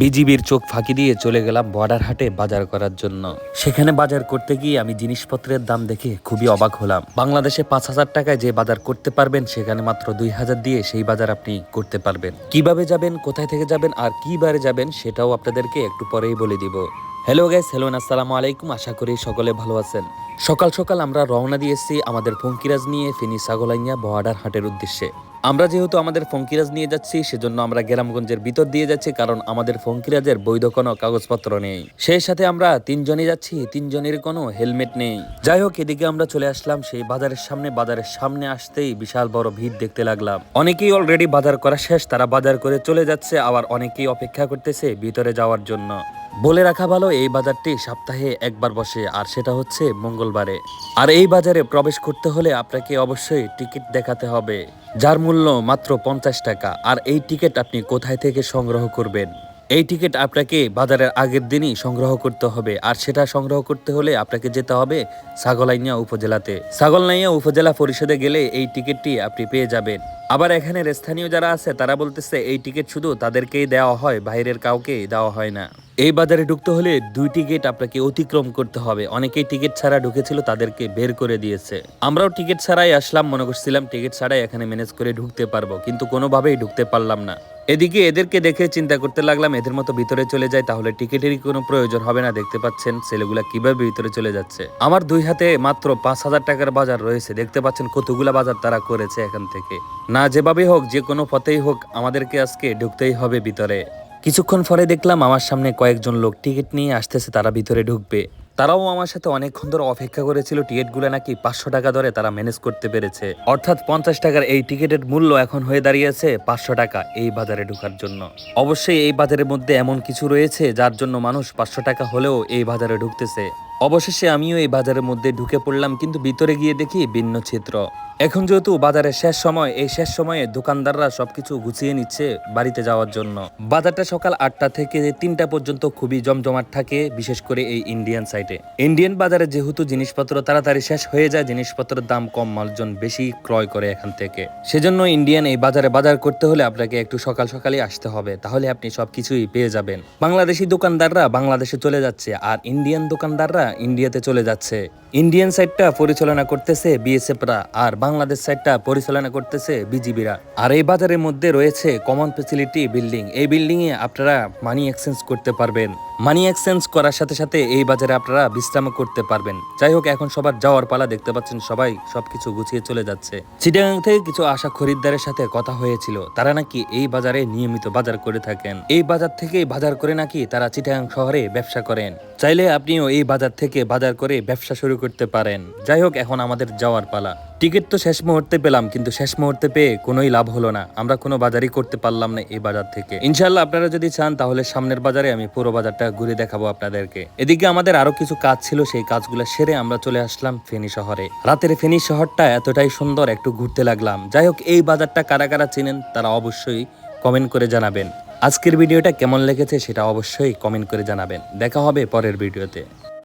বিজিবির চোখ ফাঁকি দিয়ে চলে গেলাম বর্ডার হাটে বাজার করার জন্য। সেখানে বাজার করতে গিয়ে আমি জিনিসপত্রের দাম দেখে খুবই অবাক হলাম। বাংলাদেশে পাঁচ হাজার টাকায় যে বাজার করতে পারবেন সেখানে মাত্র দুই হাজার দিয়ে সেই বাজার আপনি করতে পারবেন। কীভাবে যাবেন কোথায় থেকে যাবেন আর কি বারে যাবেন সেটাও আপনাদেরকে একটু পরেই বলে দিব। হ্যালো গাইস হ্যালো আসসালামু আলাইকুম আশা করি সকলে ভালো আছেন। সকাল সকাল আমরা রওনা দিয়েছি আমাদের ফঙ্কিরাজ নিয়ে ফেনী সাগলাইয়া বর্ডার হাটের উদ্দেশ্যে। আমরা যেহেতু আমাদের ফঙ্কিরাজ নিয়ে যাচ্ছি, সেজন্য আমরা গ্রামগঞ্জের ভিতর দিয়ে যাচ্ছি, কারণ আমাদের ফঙ্কিরাজের বৈধ কোনো কাগজপত্র নেই। সেই সাথে আমরা তিনজনই যাচ্ছি, তিনজনের কোনো হেলমেট নেই। যাই হোক, এদিকে আমরা চলে আসলাম, সেই বাজারের সামনে। বাজারের সামনে আসতেই বিশাল বড় ভিড় দেখতে লাগলাম। অনেকেই অলরেডি বাজার করা শেষ, তারা বাজার করে চলে যাচ্ছে, আবার অনেকেই অপেক্ষা করতেছে ভিতরে যাওয়ার জন্য। বলে রাখা ভালো, এই বাজারটি সপ্তাহে একবার বসে, আর সেটা হচ্ছে মঙ্গলবারে। আর এই বাজারে প্রবেশ করতে হলে আপনাকে অবশ্যই টিকিট দেখাতে হবে, যার মূল্য মাত্র পঞ্চাশ টাকা। আর এই টিকিট আপনি কোথায় থেকে সংগ্রহ করবেন? এই টিকিট আপনাকে বাজারের আগের দিনই সংগ্রহ করতে হবে, আর সেটা সংগ্রহ করতে হলে আপনাকে যেতে হবে ছাগলাইনিয়া উপজেলাতে। ছাগলনাইয়া উপজেলা পরিষদে গেলে এই টিকিটটি আপনি পেয়ে যাবেন। আবার এখানের স্থানীয় যারা আছে, তারা বলতেছে, এই টিকিট শুধু তাদেরকেই দেওয়া হয়, বাইরের কাউকে দেওয়া হয় না। এই বাজারে ঢুকতে হলে দুইটি গেট আপনাকে অতিক্রম করতে হবে। অনেকেই টিকিট ছাড়া ঢুকেছিল, তাদেরকে বের করে দিয়েছে। আমরাও টিকিট ছাড়াই আসলাম, মনে করছিলাম টিকিট ছাড়াই এখানে ম্যানেজ করে ঢুকতে পারব, কিন্তু কোনোভাবেই ঢুকতে পারলাম না। এদিকে এদেরকে দেখে চিন্তা করতে লাগলাম, এদের মতো ভিতরে চলে যায় তাহলে টিকিটেরই কোনো প্রয়োজন হবে না, দেখতে পাচ্ছেন ছেলেগুলা কীভাবে ভিতরে চলে যাচ্ছে। আমার দুই হাতে মাত্র পাঁচ হাজার টাকার বাজার রয়েছে, দেখতে পাচ্ছেন কতগুলা বাজার তারা করেছে এখান থেকে। না যেভাবে হোক, যে কোনো পথেই হোক, আমাদেরকে আজকে ঢুকতেই হবে ভিতরে। কিছুক্ষণ পরে দেখলাম আমার সামনে কয়েকজন লোক টিকিট নিয়ে আসতেছে, তারা ভিতরে ঢুকবে। তারাও আমার সাথে অনেকক্ষণ ধরে অপেক্ষা করেছিল, টিকিটগুলো নাকি পাঁচশো টাকা ধরে তারা ম্যানেজ করতে পেরেছে। অর্থাৎ পঞ্চাশ টাকার এই টিকিটের মূল্য এখন হয়ে দাঁড়িয়েছে পাঁচশো টাকা এই বাজারে ঢোকার জন্য। অবশ্যই এই বাজারের মধ্যে এমন কিছু রয়েছে যার জন্য মানুষ পাঁচশো টাকা হলেও এই বাজারে ঢুকতেছে। অবশেষে আমিও এই বাজারের মধ্যে ঢুকে পড়লাম, কিন্তু ভিতরে গিয়ে দেখি ভিন্ন চিত্র এখন যেহেতু বাজারের শেষ সময়, এই শেষ সময়ে দোকানদাররা সবকিছু গুছিয়ে নিচ্ছে বাড়িতে যাওয়ার জন্য। বাজারটা সকাল আটটা থেকে তিনটা পর্যন্ত খুবই জমজমাট থাকে, বিশেষ করে এই ইন্ডিয়ান সাইটে। ইন্ডিয়ান বাজারে যেহেতু জিনিসপত্র তাড়াতাড়ি শেষ হয়ে যায়, জিনিসপত্রের দাম কম মানুষজন বেশি ক্রয় করে এখান থেকে। সেজন্য ইন্ডিয়ান এই বাজারে বাজার করতে হলে আপনাকে একটু সকাল সকালই আসতে হবে, তাহলে আপনি সবকিছুই পেয়ে যাবেন। বাংলাদেশি দোকানদাররা বাংলাদেশে চলে যাচ্ছে, আর ইন্ডিয়ান দোকানদাররা ইন্ডিয়াতে চলে যাচ্ছে। ইন্ডিয়ান সাইডটা পরিচালনা করতেছে বিএসএফরা আর বাংলাদেশ সাইডটা পরিচালনা করতেছে বিজিবিরা। আর এই বাজারের মধ্যে রয়েছে কমন ফেসিলিটি বিল্ডিং এই বিল্ডিংয়ে আপনারা মানি এক্সচেঞ্জ করতে পারবেন। মানি এক্সচেঞ্জ করার সাথে সাথে এই বাজারে আপনারা বিশ্রাম করতে পারবেন। যাই হোক, এখন সবার যাওয়ার পালা দেখতে পাচ্ছেন সবাই, সবকিছু গুছিয়ে চলে যাচ্ছে। চিটাগাং থেকে কিছু আশা খরিদ্দারের সাথে কথা হয়েছিল। তারা নাকি এই বাজারে নিয়মিত বাজার করে থাকেন। এই বাজার থেকে বাজার করে নাকি তারা চিটাগাং শহরে ব্যবসা করেন। চাইলে আপনিও এই বাজার থেকে বাজার করে ব্যবসা শুরু করতে পারেন। যাই হোক, এখন আমাদের যাওয়ার পালা। টিকিট তো শেষ মুহূর্তে পেলাম, কিন্তু শেষ মুহূর্তে পেয়ে কোনোই লাভ হলো না। আমরা কোনো বাজারই করতে পারলাম না এই বাজার থেকে। ইনশাল্লাহ আপনারা যদি চান, তাহলে সামনের বাজারে আমি পুরো বাজারটা ঘুরে দেখাবো আপনাদেরকে। এদিকে আমাদের আরও কিছু কাজ ছিল, সেই কাজগুলো সেরে আমরা চলে আসলাম ফেনী শহরে। রাতের ফেনী শহরটা এতটাই সুন্দর, একটু ঘুরতে লাগলাম। যাই হোক, এই বাজারটা কারা কারা চেনেন, তারা অবশ্যই কমেন্ট করে জানাবেন। আজকের ভিডিওটা কেমন লেগেছে, সেটা অবশ্যই কমেন্ট করে জানাবেন। দেখা হবে পরের ভিডিওতে।